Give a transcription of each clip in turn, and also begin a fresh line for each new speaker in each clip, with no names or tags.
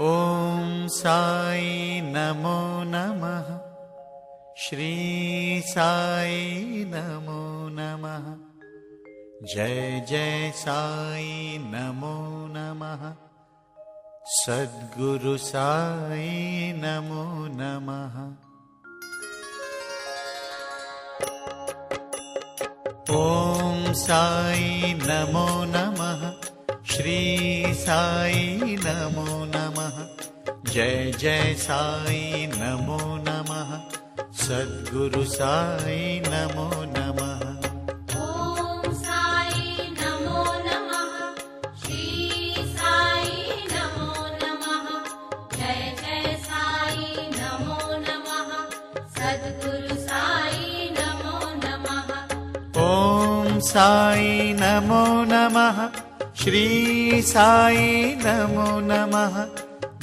ॐ साई नमो नमः। श्री साई नमो नमः। जय जय साई नमो नमः। सद्गुरु साई नमो नमः। ॐ साई नमो नमः। श्री साई नमो नमः जय जय साई नमो नमः। सद्गुरु साई नमो नमः।
ॐ साई नमो नमः। श्री साई नमो नमः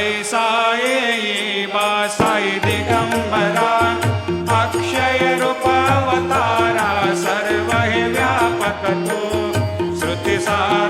ऐसाये वासाय दिगम्बरा अक्षयरूपावतारा सर्वहि व्यापक तु श्रुतिसारा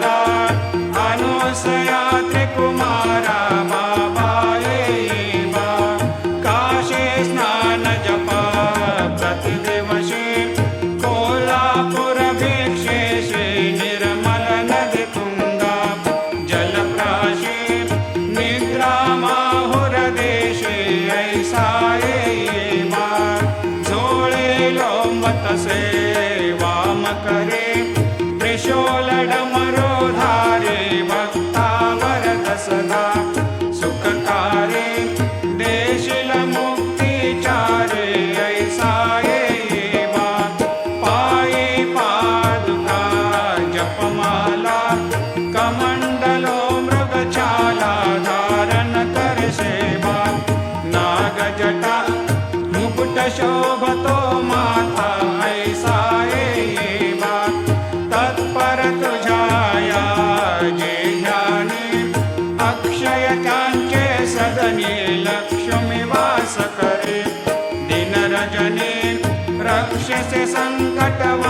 Sangatawa.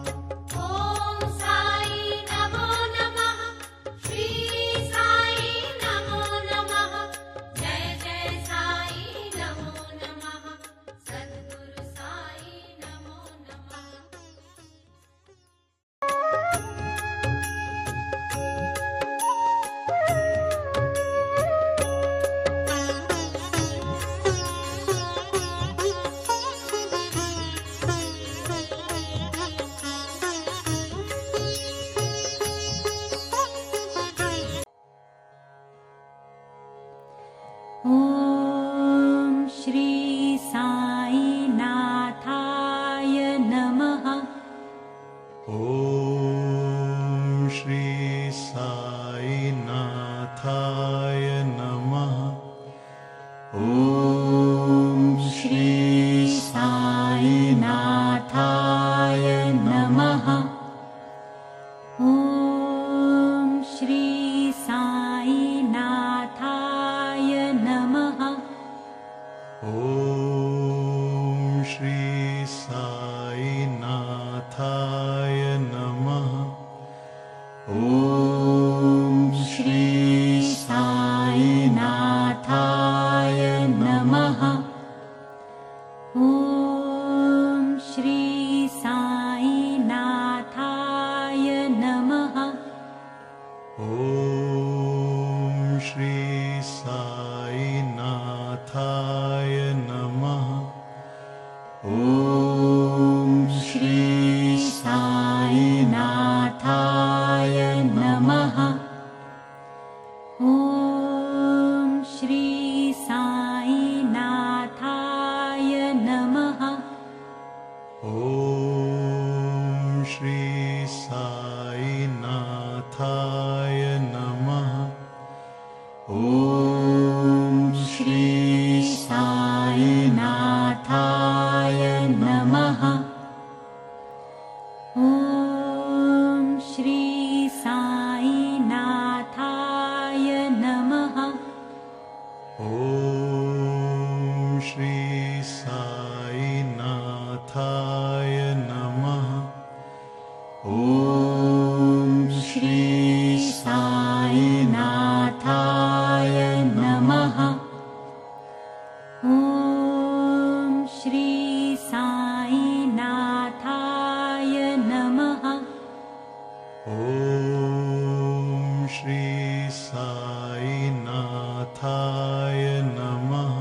ॐ
श्री
साईनाथाय नमः।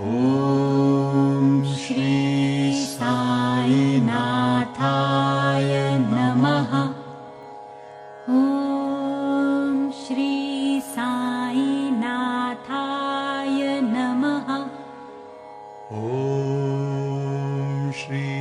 ॐ श्री साईनाथाय नमः। ॐ
श्री साईनाथाय नमः। ॐ श्री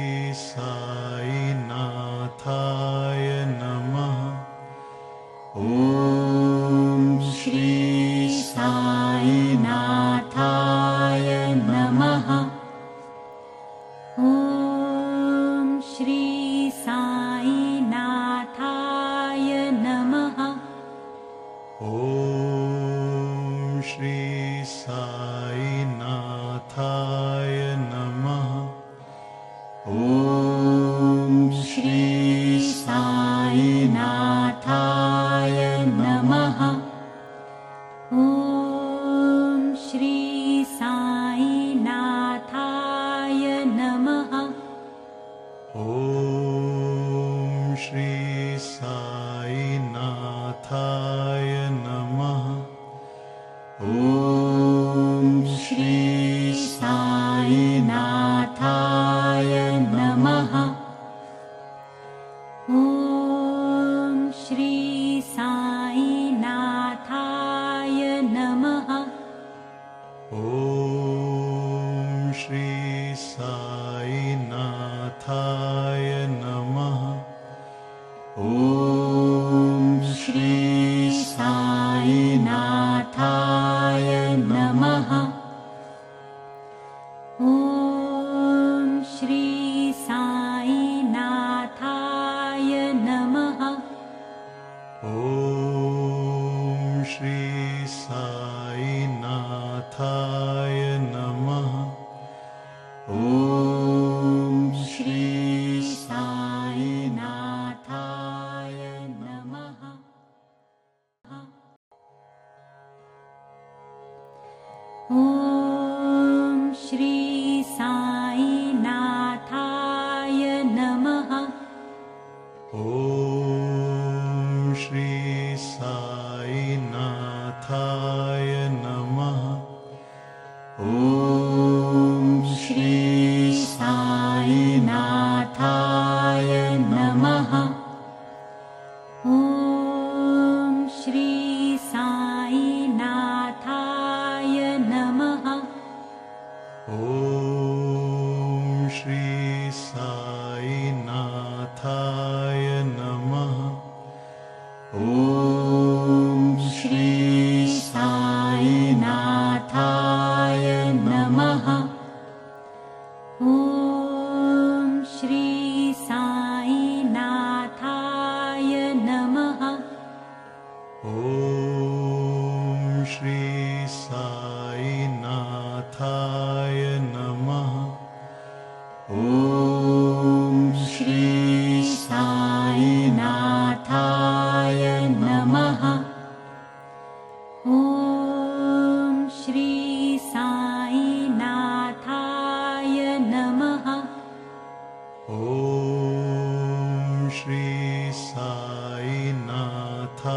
श्री साईनाथाय नमः। ॐ
श्री साईनाथाय नमः। ॐ श्री साईनाथाय नमः।
ॐ श्री साईनाथाय
य नमः। ॐ श्री साई नमः।
ॐ श्री साई नमः। ॐ
श्री सायनाथ 他